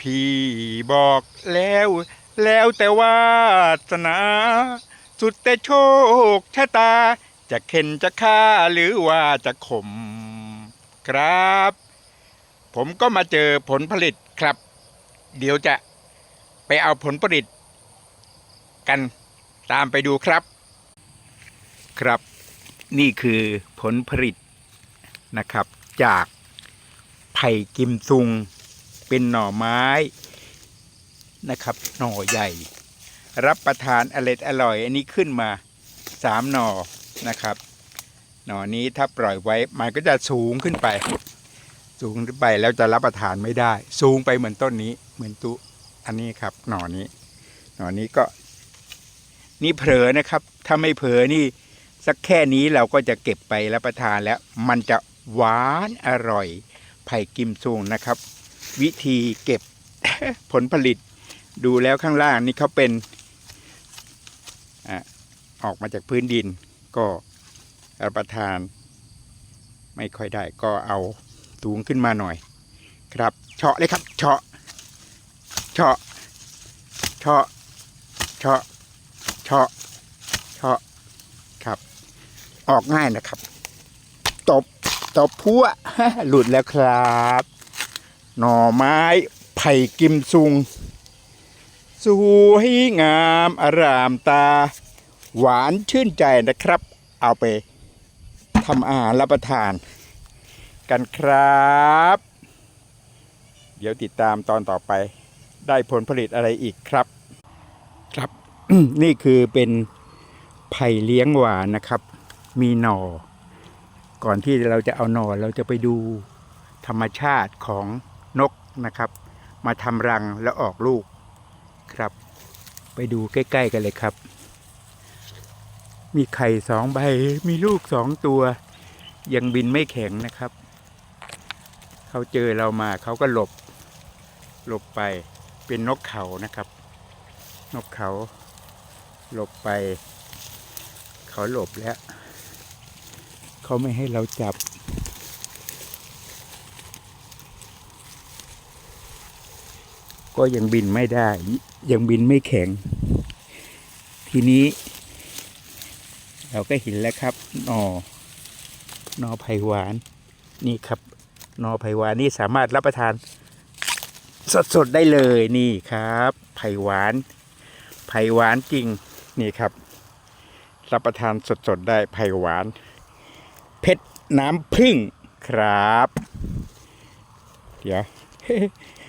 พี่บอกแล้ว แล้วแต่วาสนา สุดแต่โชคชะตา จะเข็นจะฆ่าหรือว่าจะข่มครับ ผมก็มาเจอผลผลิตครับ เดี๋ยวจะไปเอาผลผลิต กันตามไปดูครับ ครับ นี่คือผลผลิตนะครับ จากไผ่กิมซุง เป็นหน่อไม้นะครับ หน่อใหญ่ รับประทานอร่อยอร่อย อันนี้ขึ้นมาสามหน่อนะครับ หน่อนี้ถ้าปล่อยไว้มันก็จะสูงขึ้นไป สูงขึ้นไปแล้วจะรับประทานไม่ได้ สูงไปเหมือนต้นนี้ เหมือนตุอันนี้ครับ หน่อนี้ หน่อนี้ก็นี่เผลอนะครับ ถ้าไม่เผลอนี่สักแค่นี้เราก็จะเก็บไปรับประทานแล้ว มันจะหวานอร่อยไผ่กิมซุงนะครับ วิธีเก็บผลผลิต ดูแล้วข้างล่างนี่เขาเป็นอออกมาจากพื้นดิน ก็รับประทาน ไม่ค่อยได้ก็เอาสูงขึ้นมาหน่อย ครับเฉาะเลยครับเฉาะเฉาะเฉาะเฉาะเฉาะเฉาะครับ ออกง่ายนะครับ ตบตบพัวหลุดแล้วครับ หน่อไม้ไผ่กิมซุง สวยงามอารามตา หวานชื่นใจนะครับ เอาไปทำอาหารรับประทานกันครับ เดี๋ยวติดตามตอนต่อไปได้ผลผลิตอะไรอีกครับ ครับ นี่คือเป็นไผ่เลี้ยงหวานนะครับ มีหน่อ ก่อนที่เราจะเอาหน่อเราจะไปดูธรรมชาติของ นกนะครับ มาทำรังแล้วออกลูกครับ ไปดูใกล้ ๆ กันเลยครับ มีไข่สองใบมีลูกสองตัว ยังบินไม่แข็งนะครับ เขาเจอเรามาเขาก็หลบ หลบไปเป็นนกเขานะครับ นกเขา หลบไป เขาหลบแล้ว เขาไม่ให้เราจับ ก็ยังบินไม่ได้ ยังบินไม่แข็ง ทีนี้ เราก็เห็นแล้วครับนอนอไผ่หวาน นี่ครับนอไผ่หวานนี่สามารถรับประทานสดๆได้เลยนี่ครับไผ่หวานไผ่หวานจริงนี่ครับ รับประทานสดๆได้ไผ่หวาน เพชรน้ำผึ้งครับ เดี๋ยว